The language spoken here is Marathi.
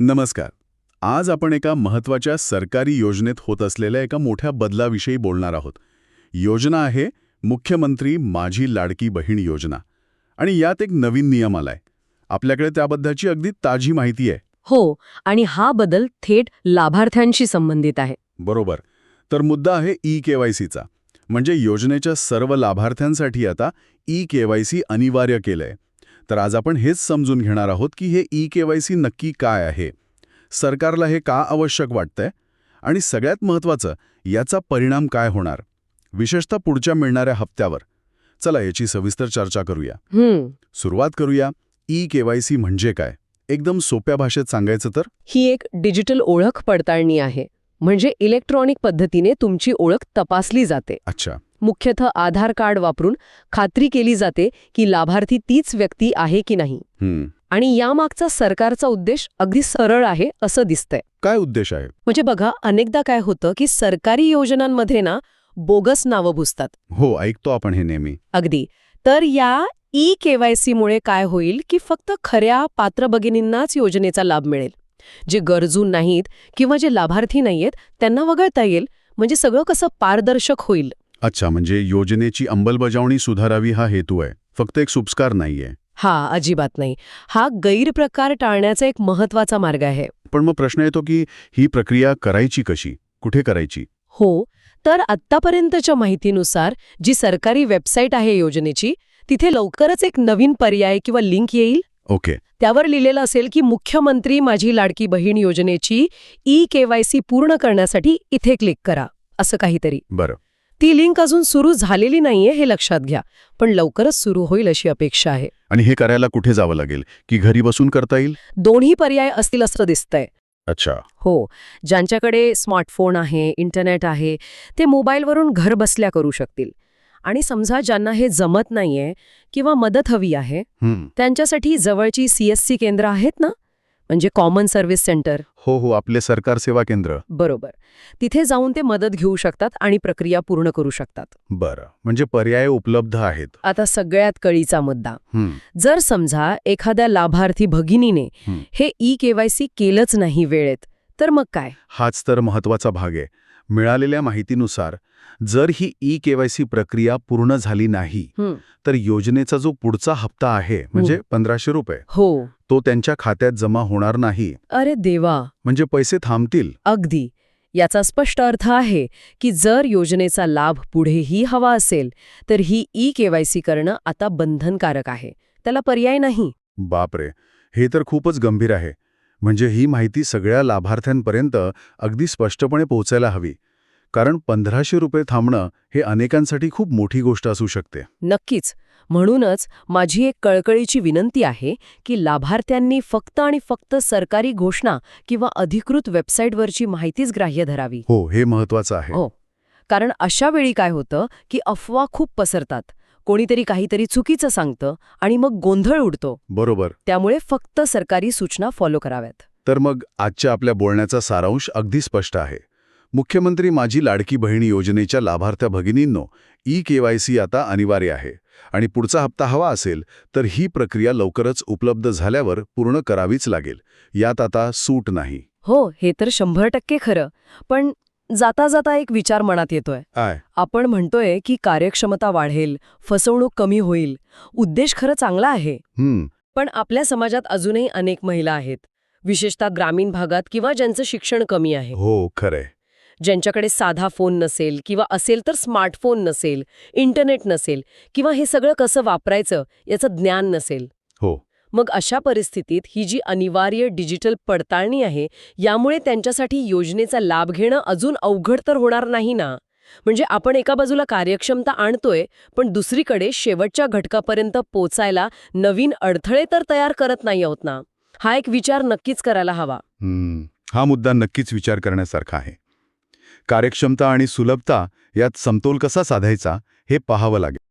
नमस्कार. आज आपण एका महत्त्वाच्या सरकारी योजनेत होत असलेल्या एका मोठ्या बदलाविषयी बोलणार आहोत. योजना आहे मुख्यमंत्री माझी लाडकी बहीण योजना. आणि यात एक नवीन नियम आलाय. आपल्याकडे त्याबद्दलची अगदी ताजी माहिती आहे. हो आणि हा बदल थेट लाभार्थ्यांशी संबंधित आहे. बरोबर. तर मुद्दा आहे ई केवायसीचा म्हणजे योजनेच्या सर्व लाभार्थ्यांसाठी आता ई केवायसी अनिवार्य केलंय. तर आज आपण हेच समजून घेणार आहोत की हे ई केवायसी नक्की काय आहे. सरकारला हे का आवश्यक वाटतंय? आणि सगळ्यात महत्त्वाचं याचा परिणाम काय होणार? विशेषतः पुढच्या मिळणाऱ्या हप्त्यावर. चला याची सविस्तर चर्चा करूया. सुरुवात करूया ई केवायसी म्हणजे काय? एकदम सोप्या भाषेत सांगायचं तर? ही एक डिजिटल ओळख पडताळणी आहे. म्हणजे इलेक्ट्रॉनिक पद्धतीने तुमची ओळख तपासली जाते. अच्छा. मुख्यतः आधार कार्ड वापरून खात्री केली जाते की लाभार्थी तीच व्यक्ती आहे की नाही. आणि यामागचा सरकारचा उद्देश अगदी सरळ आहे असं दिसतंय. काय उद्देश आहे? म्हणजे बघा अनेकदा काय होतं की सरकारी योजनांमध्ये ना बोगस नावं घुसतात हो ऐकतो आपण हे नेहमी. अगदी. तर या ई केवायसीमुळे काय होईल की फक्त खऱ्या पात्र भगिनींनाच योजनेचा लाभ मिळेल. जे गरजू नाहीत किंवा जे लाभार्थी नाहीयेत त्यांना वगळता येईल. म्हणजे सगळं कसं पारदर्शक होईल? अच्छा म्हणजे योजनेची अंमलबजावणी सुधारावी हा हेतू आहे. फक्त एक सुपस्कार नाहीये. हा अजिबात नाही. हा गैरप्रकार टाळण्याचा एक महत्त्वाचा मार्ग आहे. पण मग प्रश्न येतो की ही प्रक्रिया करायची कशी? कुठे करायची? हो तर आत्तापर्यंतच्या माहितीनुसार जी सरकारी वेबसाईट आहे योजनेची तिथे लवकरच एक नवीन पर्याय किंवा लिंक येईल? ओके. त्यावर लिहिलेलं असेल की मुख्यमंत्री माझी लाडकी बहीण योजनेची ई केवायसी पूर्ण करण्यासाठी इथे क्लिक करा असं काहीतरी. बरं. ती लिंक अजून सुरू झालेली नाहीये हे लक्षात घ्या पण लवकरच सुरू होईल अशी अपेक्षा आहे. आणि हे करायला कुठे जावं लागेल? की घरी बसून करता येईल? दोन्ही पर्याय असतील असं दिसतंय. अच्छा. हो. ज्यांच्याकडे स्मार्टफोन आहे इंटरनेट आहे ते मोबाईलवरून घर बसल्या करू शकतील. आणि समजा ज्यांना हे जमत नाहीये किंवा मदत हवी आहे त्यांच्यासाठी जवळची सीएससी केंद्र आहेत ना? म्हणजे कॉमन सर्व्हिस सेंटर हो हो आपले सरकार सेवा केंद्र. बरोबर. तिथे जाऊन ते मदत घेऊ शकतात आणि प्रक्रिया पूर्ण करू शकतात. बरं. म्हणजे पर्याय उपलब्ध आहेत. आता सगळ्यात कळीचा मुद्दा. जर समजा एखाद्या लाभार्थी भगिनीने हं. हे ई केवायसी केलंच नाही वेळेत तर मग काय? हाच तर महत्त्वाचा भाग आहे. मिळालेल्या माहितीनुसार जर ही ई केवायसी प्रक्रिया पूर्ण झाली नाही. तर योजनेचा जो पुढचा हप्ता आहे म्हणजे पंधराशे रुपये हो. तो त्यांच्या खात्यात जमा होणार नाही. अरे देवा! म्हणजे पैसे थांबतील. अगदी. याचा स्पष्ट अर्थ आहे की जर योजनेचा लाभ पुढेही हवा असेल तर ही ई केवायसी करणं आता बंधनकारक आहे. त्याला पर्याय नाही. बापरे! हे तर खूपच गंभीर आहे. म्हणजे ही माहिती सगळ्या लाभार्थ्यांपर्यंत अगदी स्पष्टपणे पोहोचायला हवी. कारण पंधराशे रुपये थांबणं हे अनेकांसाठी खूप मोठी गोष्ट असू शकते. नक्कीच. म्हणूनच माझी एक कळकळीची विनंती आहे की लाभार्थ्यांनी फक्त आणि फक्त सरकारी घोषणा किंवा अधिकृत वेबसाईटवरची माहितीच ग्राह्य धरावी. हो हे महत्वाचं आहे. हो. कारण अशा वेळी काय होतं की अफवा खूप पसरतात. कोणीतरी काहीतरी चुकीचं सांगतं आणि मग गोंधळ उडतो. बरोबर. त्यामुळे फक्त सरकारी सूचना फॉलो कराव्यात. तर मग आजच्या आपल्या बोलण्याचा सारांश अगदी स्पष्ट आहे. मुख्यमंत्री माझी लाडकी बहिणी योजनेच्या लाभार्थ्या भगिनींनो ई केवायसी आता अनिवार्य आहे आणि पुढचा हप्ता हवा असेल तर ही प्रक्रिया लवकरच उपलब्ध झाल्यावर पूर्ण करावीच लागेल. यात आता सूट नाही. हो हे तर शंभर टक्के खरं. पण जाता जाता एक विचार मनात येतोय. आपण म्हणतोय की कार्यक्षमता वाढेल फसवणूक कमी होईल. उद्देश खरं चांगला आहे. पण आपल्या समाजात अजूनही अनेक महिला आहेत. विशेषतः ग्रामीण भागात किंवा ज्यांचं शिक्षण कमी आहे. हो खरंय. ज्यांच्याकडे साधा फोन नसेल किंवा असेल तर स्मार्टफोन नसेल इंटरनेट नसेल किंवा हे सगळं कसं वापरायचं याचं ज्ञान नसेल. हो. मग अशा परिस्थितीत ही जी अनिवार्य डिजिटल पडताळणी आहे यामुळे त्यांच्यासाठी योजनेचा लाभ घेणं अजून अवघड तर होणार नाही ना? म्हणजे आपण एका बाजूला कार्यक्षमता आणतोय पण दुसरीकडे शेवटच्या घटकापर्यंत पोचायला नवीन अडथळे तर तयार करत नाही आहोत ना? हा एक विचार नक्कीच करायला हवा. हा मुद्दा नक्कीच विचार करण्यासारखा आहे. कार्यक्षमता आणि सुलभता यात समतोल कसा साधायचा हे पाहावं लागेल